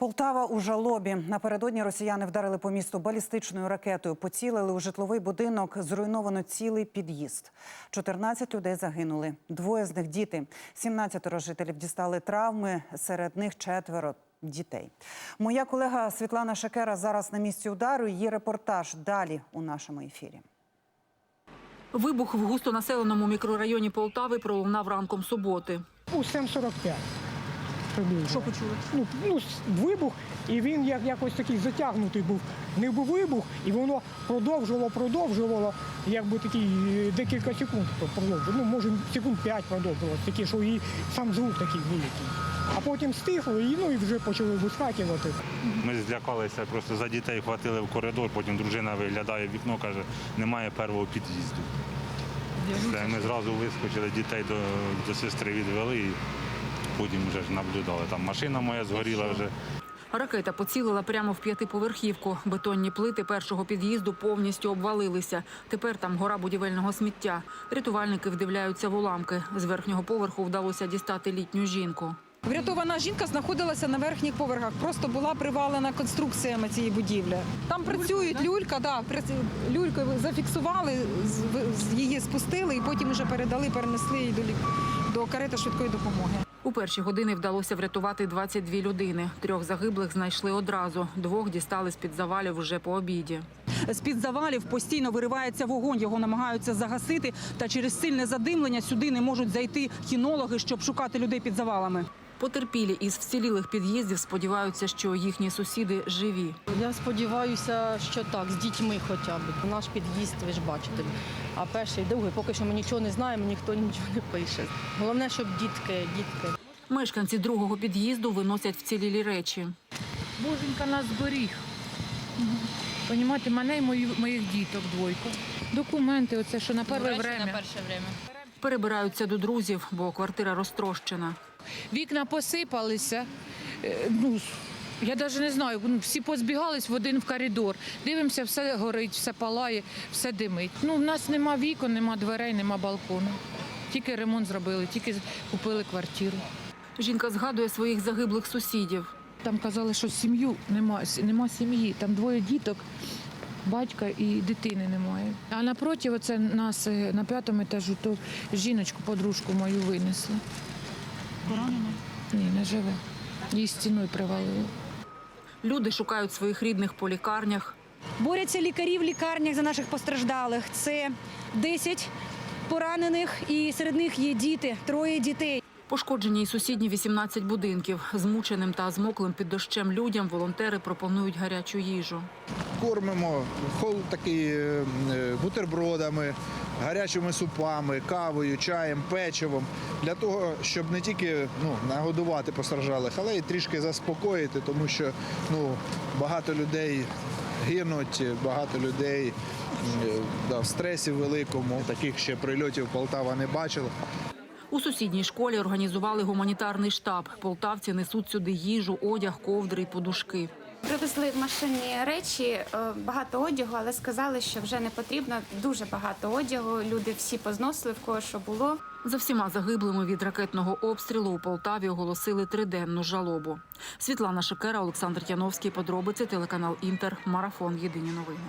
Полтава у жалобі. Напередодні росіяни вдарили по місту балістичною ракетою. Поцілили у житловий будинок. Зруйновано цілий під'їзд. 14 людей загинули. Двоє з них діти. 17 жителів дістали травми. Серед них четверо дітей. Моя колега Світлана Шакера зараз на місці удару. Її репортаж далі у нашому ефірі. Вибух в густонаселеному мікрорайоні Полтави пролунав ранком суботи. У 7.45 приблизно. Що почули? Ну, ну, вибух, і він як, якось такий затягнутий був. Не був вибух, і воно продовжувало, продовжувало, якби такий е, декілька секунд продовжувало. Ну, може, секунд 5 продовжувалося, таке, що і сам звук такий великий. А потім стихло, і, ну, і вже почали вискакувати. Ми злякалися, просто за дітей хватили в коридор, потім дружина виглядає в вікно, каже, немає першого під'їзду. Ми зразу вискочили, дітей до, до сестри відвели і потім вже ж наблюдали. Там машина моя згоріла вже. Ракета поцілила прямо в п'ятиповерхівку. Бетонні плити першого під'їзду повністю обвалилися. Тепер там гора будівельного сміття. Рятувальники вдивляються в уламки. З верхнього поверху вдалося дістати літню жінку. Врятована жінка знаходилася на верхніх поверхах, просто була привалена конструкціями цієї будівлі. Там працюють люлька, да, люлькою зафіксували, з- її спустили і потім вже передали, перенесли її до, лік- до карети швидкої допомоги. У перші години вдалося врятувати 22 людини. Трьох загиблих знайшли одразу. Двох дістали з-під завалів уже по обіді. З-під завалів постійно виривається вогонь, його намагаються загасити. Та через сильне задимлення сюди не можуть зайти кінологи, щоб шукати людей під завалами. Потерпілі із вцілілих під'їздів сподіваються, що їхні сусіди живі. Я сподіваюся, що так, з дітьми хоча б. Наш під'їзд, ви ж бачите. А перший, другий, поки що ми нічого не знаємо, ніхто нічого не пише. Головне, щоб дітки, дітки. Мешканці другого під'їзду виносять вцілілі речі. Боженька нас зберіг. Понімаєте, мене і мої, моїх діток двойко. Документи, оце що на перше время. Перебираються до друзів, бо квартира розтрощена. Вікна посипалися. Е, Ну, я навіть не знаю, ну, всі позбігались в один в коридор. Дивимося, все горить, все палає, все димить. Ну, в нас нема вікон, нема дверей, нема балкону. Тільки ремонт зробили, тільки купили квартиру. Жінка згадує своїх загиблих сусідів. Там казали, що сім'ю нема, нема сім'ї. Там двоє діток, батька і дитини немає. А напроти оце нас е, на п'ятому етажу, то жіночку, подружку мою винесли. Поранена? Ні, не живе. Її стіною привалило. Люди шукають своїх рідних по лікарнях. Борються лікарі в лікарнях за наших постраждалих. Це 10 поранених, і серед них є діти, троє дітей. Пошкоджені й сусідні 18 будинків. Змученим та змоклим під дощем людям волонтери пропонують гарячу їжу. Кормимо хол такий е, е, бутербродами, гарячими супами, кавою, чаєм, печивом для того, щоб не тільки ну, нагодувати постраждалих, але й трішки заспокоїти, тому що ну, багато людей гинуть, багато людей да, в стресі великому. Таких ще прильотів Полтава не бачила. У сусідній школі організували гуманітарний штаб. Полтавці несуть сюди їжу, одяг, ковдри й подушки. Привезли в машині речі, е, багато одягу, але сказали, що вже не потрібно. Дуже багато одягу. Люди всі позносили в кого що було. За всіма загиблими від ракетного обстрілу у Полтаві оголосили триденну жалобу. Світлана Шикера, Олександр Тяновський. Подробиці телеканал Інтер. Марафон. Єдині новини.